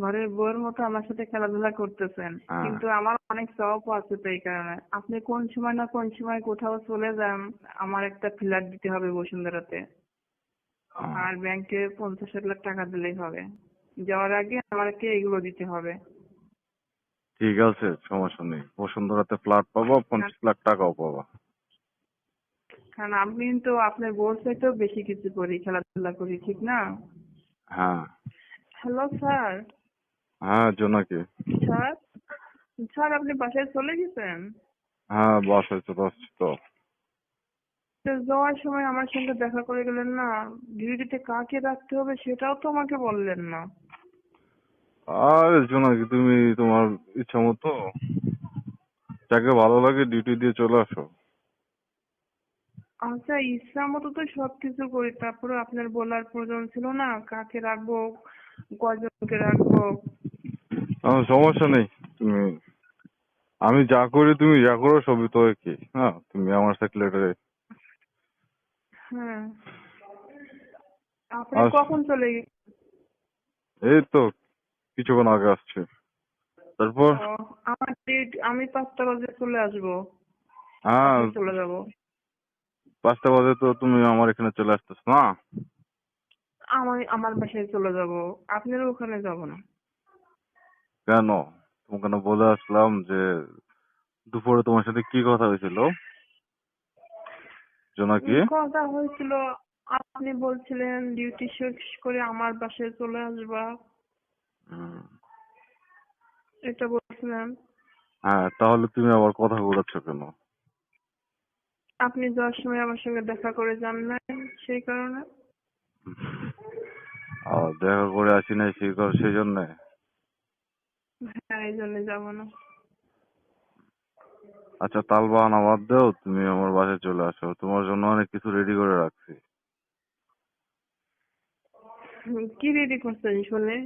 ঘরের বউয়ের মতো আমার সাথে খেলাধুলা করতেছেন। কিন্তু আমার অনেক শখ আছে তো এই কারণে। আপনি কোন সময় না কোন সময় কোথাও চলে যান আমার একটা ফ্ল্যাট দিতে হবে বসুন্ধরাতে। আর ব্যাংকে পঞ্চাশ লাখ টাকা দিলেই হবে। যাওয়ার আগে আমাকে এগুলো দিতে হবে। ঠিক আছে সমস্যা নেই। বসুন্ধরাতে ফ্ল্যাট পাবো পঞ্চাশ লাখ টাকাও পাবো। কারণ আমি কিন্তু আপনার বউর চাইতেও বেশি কিছু করি খেলাধুলা করি ঠিক না? হ্যাঁ। হ্যালো স্যার হ্যাঁ জোনাকি। স্যার স্যার আপনি বাসায় চলে গেছেন? হ্যাঁ বাসায় চলে আসছি তো। তো যাওয়ার সময় আমার সঙ্গে দেখা করে গেলেন না? ডিউটিতে কাকে রাখতে হবে সেটাও তো আমাকে বললেন না। আর জোনাকি তুমি তোমার ইচ্ছা মতো যাকে ভালো লাগে ডিউটি দিয়ে চলে আসো। আচ্ছা ইচ্ছা মতো তো সবকিছু করি। তারপরে আপনার বলার প্রয়োজন ছিল না? কাকে রাখব? কজনকে রাখব? আমার সমস্যা নেই। তুমি আমি যা করি তুমি যা করো সবই তো একই হ্যাঁ তুমি আমার সেক্রেটারি হ্যাঁ আপনি। কখন চলে এই তো কিছুক্ষণ আগে আসছে। তারপর? আমার ডেট আমি পাঁচটা বাজে চলে আসব। হ্যাঁ চলে যাব। পাঁচটা বাজে তো তুমি আমার এখানে চলে আসতেছ না? আমি আমার বাসায় চলে যাব। আপনার ওখানে যাব না। কেন? তোমাকে না বলে আসলাম যে দুপুরে তোমার সাথে কি কথা হয়েছিল? জোনাকি? কথা হয়েছিল? আপনি বলছিলেন ডিউটি শেষ করে আমার বাসায় চলে আসবা। এটা বলছিলেন হ্যাঁ তাহলে তুমি আবার কথা বলেছ কেন? আপনি যাওয়ার সময় আমার সঙ্গে দেখা করে যান নাই সেই কারণে। দেখা করে আসি নাই সেই কথা সেই জন্যে? হ্যাঁ এই জন্য যাব না। আচ্ছা তাল বাহানা বাদ দাও তুমি আমার বাসায় চলে আসো। তোমার জন্য অনেক কিছু রেডি করে রাখছি। কি রেডি করছেন শুনে?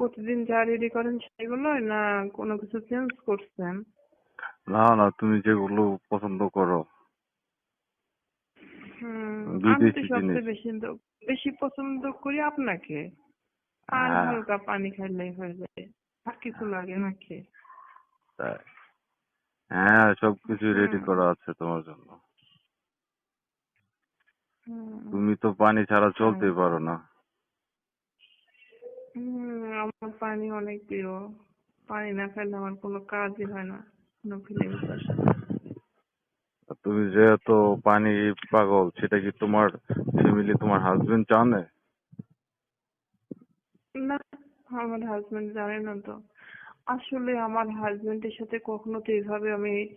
প্রতিদিন যা রেডি করেন সেগুলো না কোনো কিছু চেঞ্জ করছেন? না না তুমি যেগুলো পছন্দ করো। হুম, আমি তো সবচেয়ে বেশি বেশি পছন্দ করি আপনাকে। আর হ্যাঁ। হালকা পানি খাইলেই হয়ে যায়। আর কিছু লাগে নাকি তাই। হ্যাঁ সবকিছু রেডি করা আছে তোমার জন্য। তুমি তো পানি ছাড়া চলতেই পারো না। আমার পানি অনেক প্রিয়। পানি না খাইলে আমার কোনো কাজই হয় না কোনো তুমি যেহেতু পানি পাগল সেটা কি তোমার ফ্যামিলি তোমার হাজবেন্ড জানে? না আমার হাজবেন্ড জানে না তো। আসলে আমার হাজবেন্ডের সাথে কখনো তো এইভাবে আমি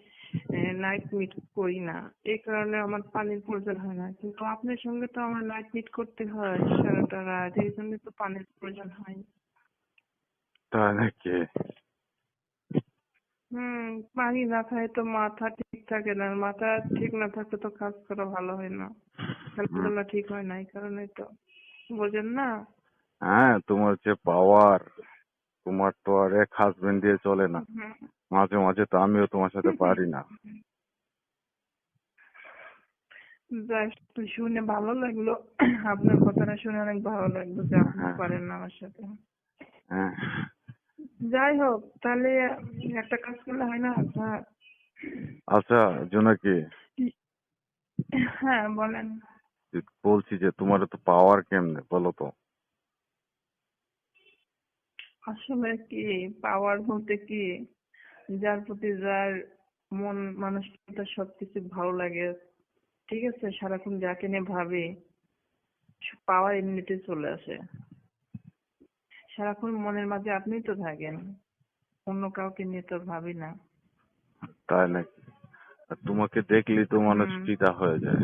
নাইট মিট করি না। এই কারণে আমার পানির প্রয়োজন হয় না। কিন্তু আপনার সঙ্গে তো আমার নাইট মিট করতে হয় সারাটা রাত এই জন্য তো পানির প্রয়োজন হয়। তাই নাকি? হুম পানি না খায় তো মাথা ঠিক থাকে না। মাথা ঠিক না থাকলে তো কাজ করা ভালো হয় না। খেলাধুলা ঠিক হয় না এই কারণে তো। বোঝেন না? হ্যাঁ তোমার যে পাওয়ার তোমার তো আর এক হাজবেন্ড দিয়ে চলে না। মাঝে মাঝে তো আমিও তোমার সাথে পারি না। শুনে ভালো লাগল। আপনার কথাটা শুনে অনেক ভালো লাগল যে আপনি হ্যাঁ। পারেন না আমার সাথে। হ্যাঁ। যাই হোক তাহলে একটা কাজ করলে হয় না? স্যার আচ্ছা জোনাকি। হ্যাঁ বলেন। বলছি যে তোমার তো পাওয়ার কেমনে বলো তো? আসলে কি পাওয়ার বলতে কি? যার প্রতি যার মন মানসিকতা সবকিছু ভালো লাগে ঠিক আছে? সারাক্ষণ যাকে নিয়ে ভাবে পাওয়ার এমনিতে চলে আসে। সারাক্ষণ মনের মাঝে আপনিই তো থাকেন অন্য কাউকে নিয়ে তো ভাবি না। তাই নাকি? আর তোমাকে দেখলেই তো মানুষ। চিতা হয়ে যায়।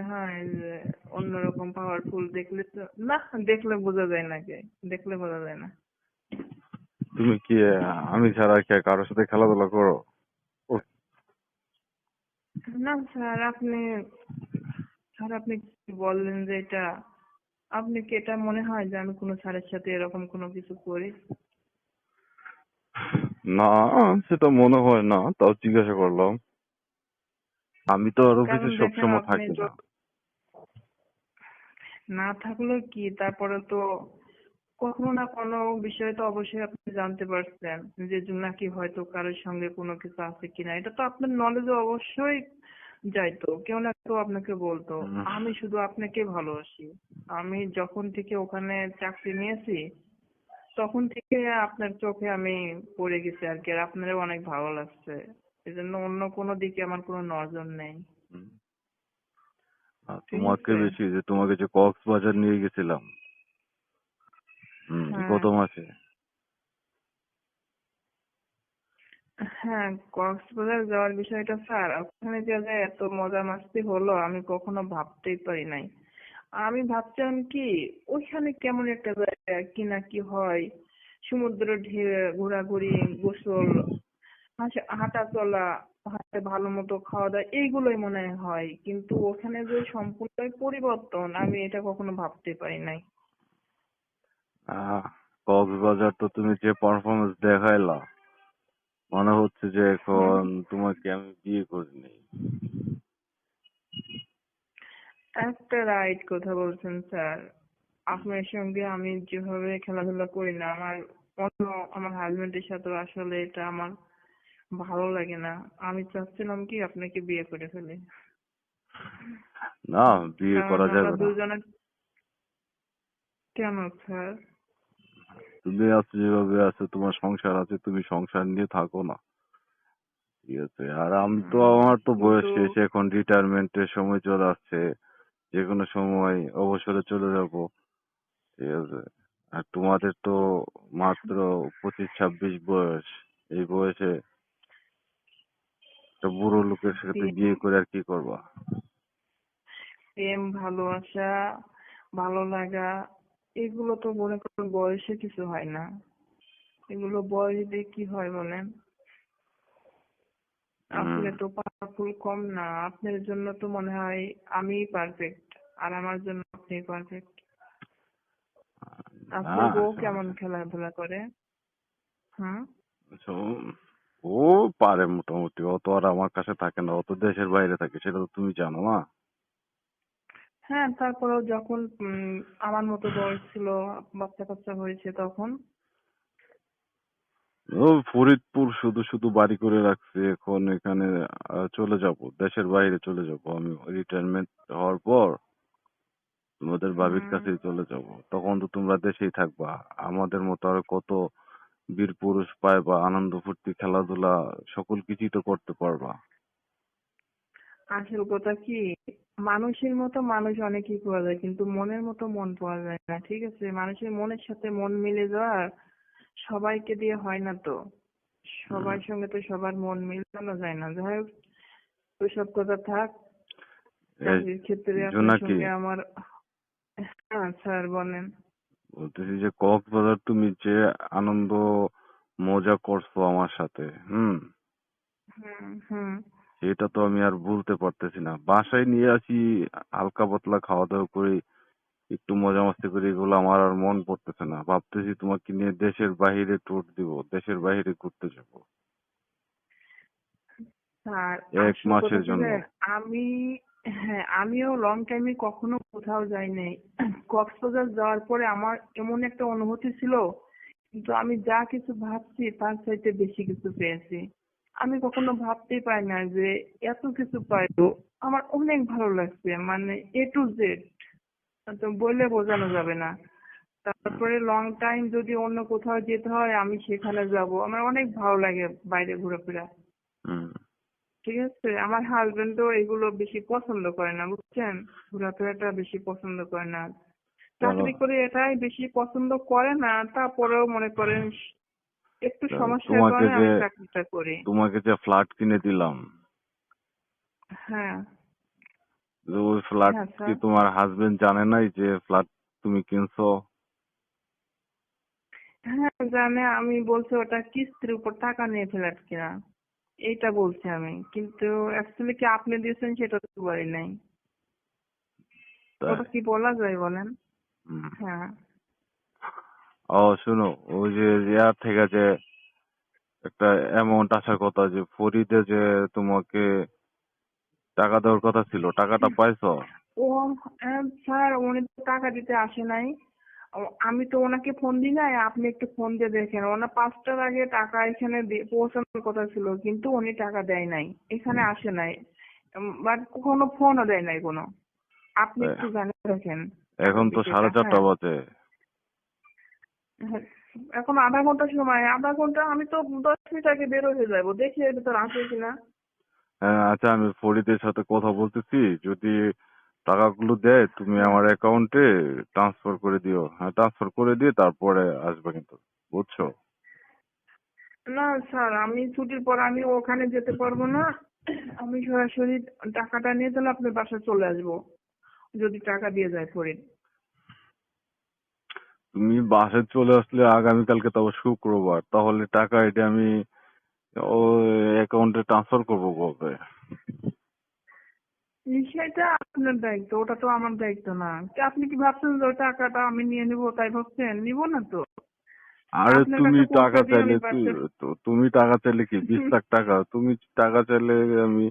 মনে হয় যে অন্যরকম পাওয়ারফুল দেখলে তো না দেখলে বোঝা যায় না কে দেখলে বোঝা যায় না। তুমি কি আমি ছাড়া কি আর কারোর সাথে খেলাধুলা করো? না স্যার আপনি স্যার আপনি বললেন যে এটা আপনি কি এটা মনে হয় যে আমি কোনো স্যারের সাথে এরকম কোনো কিছু করি? না সেটা মনে হয় না তাও জিজ্ঞাসা করলাম। আমি তো আর অফিসে সবসময় থাকি না। না থাকলেও কি? তারপরে তো কখনো না কোনো বিষয়ে তো অবশ্যই আপনি জানতে পারছেন যে নাকি হয়তো কারোর সঙ্গে কোনো কিছু আছে কিনা। এটা তো আপনার নলেজে অবশ্যই যাইতো। কেউ না কেউ আপনাকে বলতো আমি শুধু আপনাকে ভালোবাসি। আমি যখন থেকে ওখানে চাকরি নিয়েছি তখন থেকে আপনার চোখে আমি পড়ে গেছি আর কি আর আপনারও অনেক ভালো লাগছে। এজন্য অন্য কোনো দিকে আমার কোনো নজর নেই। তোমাকে বেশি যে তোমাকে যে কক্সবাজার নিয়ে গেছিলাম। হুম হ্যাঁ। গত মাসে? হ্যাঁ কক্সবাজার যাওয়ার বিষয়টা স্যার ওখানে যে এত মজা মাস্তি হলো আমি কখনো ভাবতেই পারি নাই। আমি ভাবছিলাম কি ওইখানে কেমন একটা জায়গা কি না কি হয় সমুদ্র ঢেউ ঘোরাঘুরি গোসল হাঁটা চলা ভালো মতো খাওয়া দাওয়া এইগুলোই মনে হয়। কিন্তু ওখানে যে সম্পূর্ণই পরিবর্তন আমি এটা কখনো ভাবতে পারি নাই। কক্সবাজার তো তুমি যে পারফরমেন্স দেখাইলা মনে হচ্ছে যে এখন তোমাকে আমি বিয়ে করিনি। একটা রাইট কথা বলছেন স্যার। আপনার সঙ্গে আমি যেভাবে খেলাধুলা করি না আমার অন্য আমার হাজবেন্ডের সাথে আসলে এটা আমার ভালো লাগে না। আমি চাচ্ছিলাম কি আপনাকে বিয়ে করে ফেলি। না বিয়ে করা আমরা যাবে না। দুজনে কেন স্যার? তুমি আছো যেভাবে আছো তোমার সংসার আছে তুমি সংসার নিয়ে থাকো না। ঠিক আছে? আর আমি তো আমার তো বয়স শেষ এখন রিটায়ারমেন্টের সময় চলে আসছে। যে কোনো সময় অবসরে চলে যাব। ঠিক আছে? আর তোমাদের তো মাত্র পঁচিশ ছাব্বিশ বয়স। এই বয়সে একটা বুড়ো লোকের সাথে বিয়ে করে আর কি করবা? প্রেম ভালোবাসা ভালো লাগা এগুলো তো মনে করেন বয়সে কিছু হয় না। এগুলো বয়স দিয়ে কি হয় বলেন? আপনি হুম। তো পাওয়ারফুল কম না আপনার জন্য তো মনে হয় আমিই পারফেক্ট আর আমার জন্য আপনি পারফেক্ট আপনার বউ কেমন খেলাধুলা করে? শোন, ও পারে মোটামুটি ও তো আর আমার কাছে থাকে না ও তো দেশের বাইরে থাকে সেটা তো তুমি জানো না? হ্যাঁ তারপরেও যখন আমার মতো বয়স ছিল বাচ্চা কাচ্চা হয়েছে তখন। ও ফরিদপুর শুধু শুধু বাড়ি করে রাখছে এখন এখানে চলে যাব দেশের বাইরে চলে যাব আমি রিটায়ারমেন্ট হওয়ার পর। তোমাদের বাবির। কাছেই চলে যাব তখন তো তোমরা দেশেই থাকবা আমাদের মতো আর কত বীর পুরুষ পায় বা আনন্দ ফুর্তি খেলাধুলা সকল কিছুই তো করতে পারবা। আসল কথা কি? মানুষের মতো মানুষ অনেকই পাওয়া যায় কিন্তু মনের মতো মন পাওয়া যায় না ঠিক আছে? মানুষের মনের সাথে মন মিলে যাওয়া সবাইকে দিয়ে হয় না তো। সবার সঙ্গে তো সবার মন মিলানো যায় না। যাই হোক ওইসব কথা থাক। ক্ষেত্রে আপনার সঙ্গে আমার হ্যাঁ স্যার বলেন। বলতেছি যে কক্সবাজার তুমি যে আনন্দ মজা করছ আমার সাথে হুম? সেটা তো আমি আর ভুলতে পারতেছি না। বাসায় নিয়ে আসি হালকা পাতলা খাওয়া দাওয়া করি একটু মজা মস্তি করি এগুলো আমার আর মন পড়তেছে না। ভাবতেছি তোমাকে নিয়ে দেশের বাইরে ট্যুর দিব দেশের বাইরে ঘুরতে যাব। এক মাসের জন্য। আমি হ্যাঁ আমিও লং টাইমে কখনো কোথাও যাই নাই কক্সবাজার যাওয়ার পরে আমার এমন একটা অনুভূতি ছিল, কিন্তু আমি যা কিছু ভাবছি তার চাইতে বেশি কিছু পেয়েছি। আমি কখনো ভাবতেই পারি না যে এত কিছু পাইতো আমার অনেক ভালো লাগছে মানে এ টু জেড তো বলে বোঝানো যাবে না। তারপরে লং টাইম যদি অন্য কোথাও যেতে হয়, আমি সেখানে যাব। আমার অনেক ভালো লাগে বাইরে ঘোরাফেরা। ঠিক আছে? আমার হাজবেন্ডও এগুলো বেশি পছন্দ করে না বুঝছেন? ঘোরাফেরাটা বেশি পছন্দ করে না। চাকরি করে এটাই বেশি পছন্দ করে না তারপরেও মনে করেন একটু তা সমস্যার কারণে আমি চাকরিটা করি। তোমাকে যে ফ্ল্যাট কিনে দিলাম। হ্যাঁ। ওই ফ্ল্যাট কি তোমার হাজবেন্ড জানে নাই যে ফ্ল্যাট তুমি কিনছো? হ্যাঁ জানে। আমি বলছি ওটা কিস্তির উপর টাকা নিয়ে ফ্ল্যাট কিনা। এইটা বলছি আমি। কিন্তু অ্যাকচুয়ালি কি আপনি দিয়েছেন সেটা তো বলি নাই। ওটা কি বলা যায় বলেন? হ্যাঁ। ও শুনো ওই যে ইয়ার থেকে যে একটা অ্যামাউন্ট আসার কথা যে ফরিদে যে তোমাকে টাকা দেওয়ার কথা ছিল টাকাটা পাইছো? ও আহ, স্যার উনি তো টাকা দিতে আসে নাই। আমি তো ওনাকে ফোন দিই নাই আপনি একটু ফোন দিয়ে দেখেন। ওনার পাঁচটার আগে টাকা এখানে পৌঁছানোর কথা ছিল কিন্তু উনি টাকা দেয় নাই এখানে আসে নাই। বাট কোনো ফোনও দেয় নাই কোনো। আপনি একটু জানিয়ে রাখেন। এখন তো সাড়ে চারটা হ্যাঁ। বাজে। হ্যাঁ, এখন আধা ঘণ্টা সময় আধা ঘণ্টা আমি তো দশ মিনিট আগে বের হয়ে যাব দেখি এর ভিতর আসে কিনা। হ্যাঁ আচ্ছা আমি ফরিদের সাথে কথা বলতেছি যদি টাকাগুলো দেয় তুমি আমার অ্যাকাউন্টে ট্রান্সফার করে দিও। হ্যাঁ ট্রান্সফার করে দিয়ে তারপরে আসবে কিন্তু বুঝছ? না স্যার আমি ছুটির পর আমি ওখানে যেতে পারব না। আমি সরাসরি টাকাটা নিয়ে তাহলে আপনার বাসায় চলে আসব যদি টাকা দিয়ে যায় ফরিদ তুমি বাসে চলে আসলে আগামীকালকে তবে শুক্রবার তাহলে টাকা এটা আমি ওই অ্যাকাউন্টে ট্রান্সফার করব কবে? সেটা আপনার দায়িত্ব ওটা তো আমার দায়িত্ব না। কি আপনি কি ভাবছেন যে ওই টাকাটা আমি নিয়ে নিবো? তাই ভাবছেন? নিবো না তো। আরে তুমি টাকা চাইলে তুমি টাকা চাইলে কি? বিশ লাখ টাকা। তুমি টাকা চাইলে আমি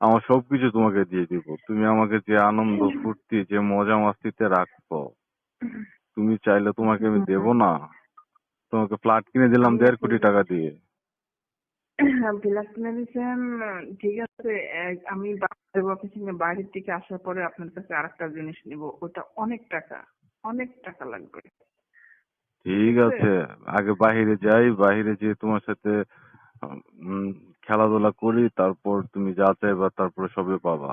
আমার সবকিছু তোমাকে দিয়ে দিব। তুমি আমাকে যে আনন্দ ফুর্তি যে মজা মাস্তিতে রাখছো তুমি চাইলে তোমাকে আমি দেব না। তোমাকে ফ্ল্যাট কিনে দিলাম দেড় কোটি টাকা দিয়ে। কিনে ঠিক আছে আমি অফিসে বাইরের থেকে আসার পরে আপনার কাছে আরেকটা জিনিস নিব ওটা অনেক টাকা অনেক টাকা লাগবে। ঠিক আছে আগে বাহিরে যাই বাহিরে যেয়ে তোমার সাথে খেলাধুলা করি তারপর তুমি যা চাইবা তারপরে সবে পাবা।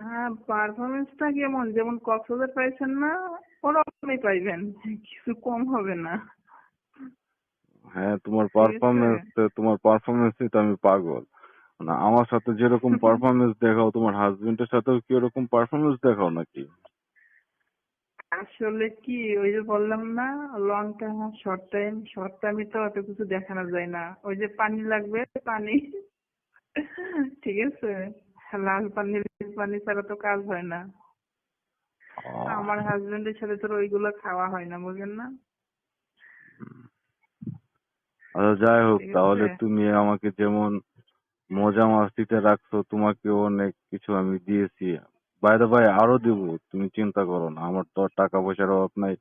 হ্যাঁ পারফরমেন্সটা কেমন? যেমন কক্সবাজার পাইছেন না ওরকমই পাইবেন কিছু কম হবে না। হ্যাঁ তোমার। পারফরমেন্স তোমার পারফরমেন্সই তো আমি পাগল। না আমার সাথে যেরকম পারফরমেন্স দেখাও তোমার হাজবেন্ডের সাথেও কি ওরকম পারফরমেন্স দেখাও নাকি? আসলে কি ওই যে বললাম না লং টাইম আর শর্ট টাইম শর্ট টাইমে তো অত কিছু দেখানো যায় না। ওই যে পানি লাগবে পানি। ঠিক আছে। লাল পানি পানি ছাড়া তো কাজ হয় না। আমার হাজবেন্ডের সাথে তো ওইগুলো খাওয়া হয় না বুঝেন না? আচ্ছা যাই হোক তাহলে তুমি আমাকে যেমন মজা মাস্তিতে রাখছো তোমাকে অনেক কিছু আমি দিয়েছি। বাইরে ভাই আরও দিব তুমি চিন্তা করো না আমার তো আর টাকা পয়সার অভাব নাই।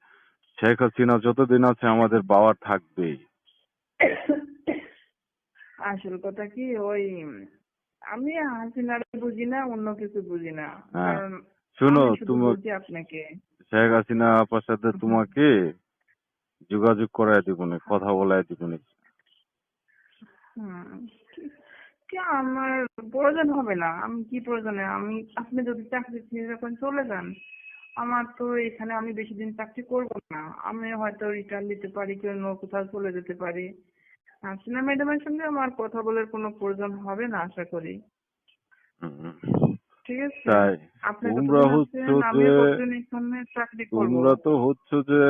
শেখ হাসিনা যতদিন আছে আমাদের পাওয়ার থাকবেই। আসল কথা কি ওই আমি হাসিনার বুঝি না অন্য কিছু বুঝি না। হ্যাঁ। শোনো তুমি আপনাকে। শেখ হাসিনা আপার সাথে তোমাকে যোগাযোগ করাই দিব না কথা বলাই দিব না হুম কি- কি আমার প্রয়োজন হবে না? আমি কি প্রয়োজনে? আমি আপনি যদি চাকরি ছেড়ে যখন চলে যান আমার তো এখানে আমি বেশি দিন চাকরি করব না। আমি হয়তো রিটার্ন দিতে পারি কি অন্য কোথাও চলে যেতে পারি। হাসিনা ম্যাডামের সঙ্গে আমার কথা বলার কোনো প্রয়োজন হবে না আশা করি। ঠিক আছে? আপনি তোমরা হচ্ছে যে চাকরি করব। তোমরা তো হচ্ছে যে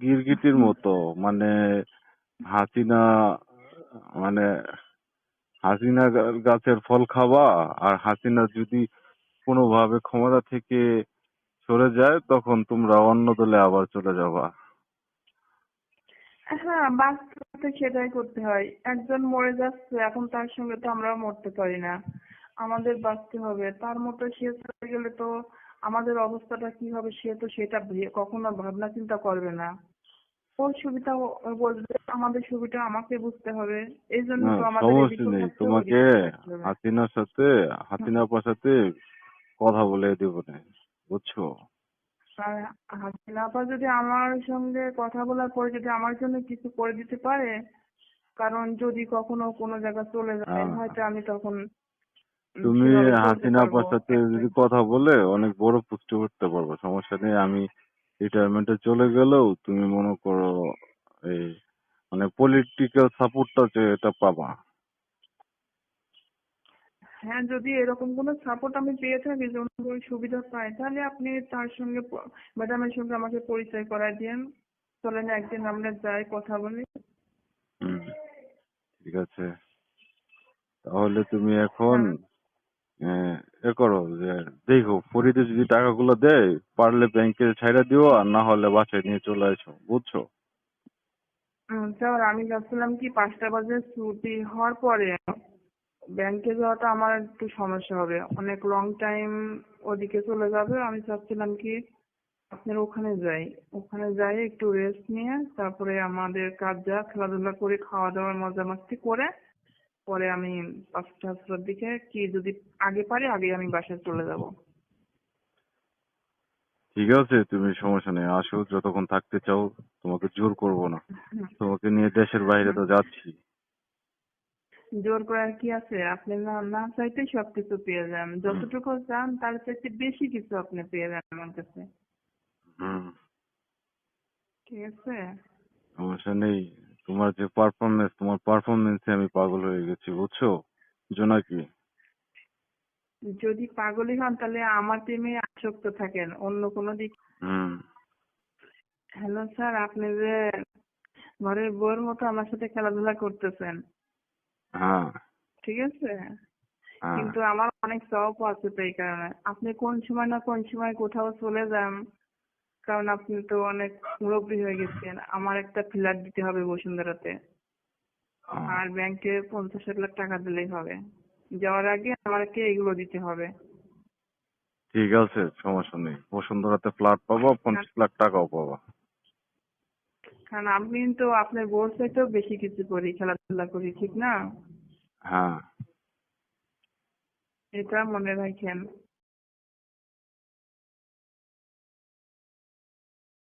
গিরগিটির মতো। মানে হাসিনা মানে হাসিনা গাছের ফল খাওয়া আর হাসিনা যদি কোনোভাবে ক্ষমতা থেকে সরে যায়, তখন তোমরা অন্য দলে আবার চলে যাবা। হ্যাঁ বাস্তবে সেটাই করতে হয়। একজন মরে যাচ্ছে, এখন তার সঙ্গে তো আমরা মরতে পারি না। আমাদের বাঁচতে হবে। তার মতো সে চলে গেলে তো আমাদের অবস্থাটা কি হবে, সে তো সেটা কখনো ভাবনা চিন্তা করবে না। ওর সুবিধা বলবে আমাদের সুবিধা আমাকে বুঝতে হবে এই জন্য তো আমাদের সমস্যা এদিকে নেই তোমাকে। হাসিনার সাথে হাসিনা আপার সাথে কথা বলে দেবো না বুঝছ হাসিনা আপা যদি আমার সঙ্গে কথা বলার পরে যদি আমার জন্য কিছু করে দিতে পারে কারণ যদি কখনো কোনো জায়গা চলে যায় হ্যাঁ। হয়তো আমি তখন তুমি হাসিনা। আপার সাথে যদি কথা বলে অনেক বড় পুষ্টি করতে পারব সমস্যা নেই আমি রিটায়ারমেন্টে চলে গেলেও তুমি মনে করো এই মানে পলিটিক্যাল সাপোর্টটা যে এটা পাবা। হ্যাঁ যদি এরকম কোনো সাপোর্ট আমি পেয়ে থাকি যে কোনো সুবিধা পাই তাহলে আপনি তার সঙ্গে ম্যাডামের সঙ্গে আমাকে পরিচয় করায় দিন চলেন একদিন আমরা যাই কথা বলি। হুম ঠিক আছে। তাহলে তুমি এখন আহ, এ করো যে, দেখো, ফরিদে যদি টাকাগুলো দেয়, পারলে ব্যাংকে ছাইড়া দিও, আর না হলে বাসায় নিয়ে চলে আসো বুঝছ? স্যার, আমি ভাবছিলাম কি পাঁচটা বাজে ছুটি হওয়ার পরে ব্যাংকে যাওয়াটা আমার একটু সমস্যা হবে। অনেক লং টাইম ওদিকে চলে যাবে। আমি চাচ্ছিলাম কি আপনার ওখানে যাই। ওখানে যাই, একটু রেস্ট নিয়ে, তারপরে আমাদের কাজ যা খেলাধুলা করে খাওয়া দাওয়া মজা মাস্তি করে পরে আমি পাঁচটা ছটার দিকে কি যদি আগে পারি আগে আমি বাসায় চলে যাব। ঠিক আছে তুমি সমস্যা নেই। আসো যতক্ষণ থাকতে চাও তোমাকে জোর করব না। তোমাকে নিয়ে দেশের বাইরে তো যাচ্ছি। জোর করার কি আছে? আপনি না না চাইতেই সবকিছু পেয়ে যান। যতটুকু চান তার চাইতে বেশি কিছু আপনি পেয়ে যান আমার কাছে। হুম। ঠিক আছে? সমস্যা নেই। তোমার যে পারফরমেন্স তোমার পারফরমেন্সে আমি পাগল হয়ে গেছি বুঝছ? জোনাকি যদি পাগলই হন তাহলে আমার প্রেমে আসক্ত থাকেন অন্য কোনো দিক হুম। হ্যালো স্যার আপনি যে ঘরের বউয়ের মতো আমার সাথে খেলাধুলা করতেছেন। হ্যাঁ। ঠিক আছে? হ্যাঁ। কিন্তু আমার অনেক চাপ আছে তো এই কারণে। আপনি কোন সময় না কোন সময় কোথাও চলে যান কারণ আপনি তো অনেক মুরব্বী হয়ে গেছেন। আমার একটা ফ্ল্যাট দিতে হবে বসুন্ধরাতে। আর ব্যাংকে পঞ্চাশ লাখ টাকা দিলেই হবে। যাওয়ার আগে আমাকে এগুলো দিতে হবে। ঠিক আছে সমস্যা নেই। বসুন্ধরাতে ফ্ল্যাট পাবো পঞ্চাশ লাখ টাকাও পাবো। কারণ আমি তো আপনার বউর চাইতেও বেশি কিছু করি খেলাধুলা করি ঠিক না? হ্যাঁ। এটা মনে রাখেন।